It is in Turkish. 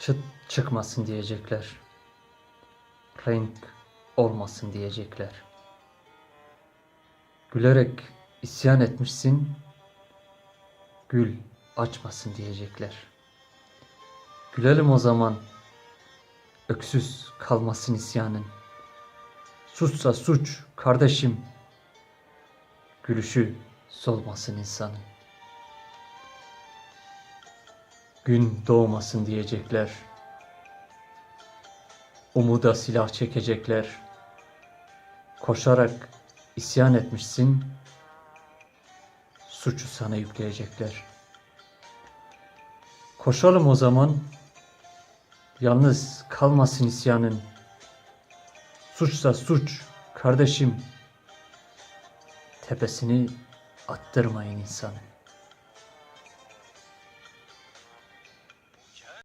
Çıt çıkmasın diyecekler. Renk olmasın diyecekler. Gülerek isyan etmişsin, gül açmasın diyecekler. Gülelim o zaman, öksüz kalmasın isyanın. Suçsa suç kardeşim, gülüşü solmasın insanın. Gün doğmasın diyecekler. Umuda silah çekecekler. Koşarak isyan etmişsin. Suçu sana yükleyecekler. Koşalım o zaman. Yalnız kalmasın isyanın. Suçsa suç kardeşim. Tepesini attırmayın insanın.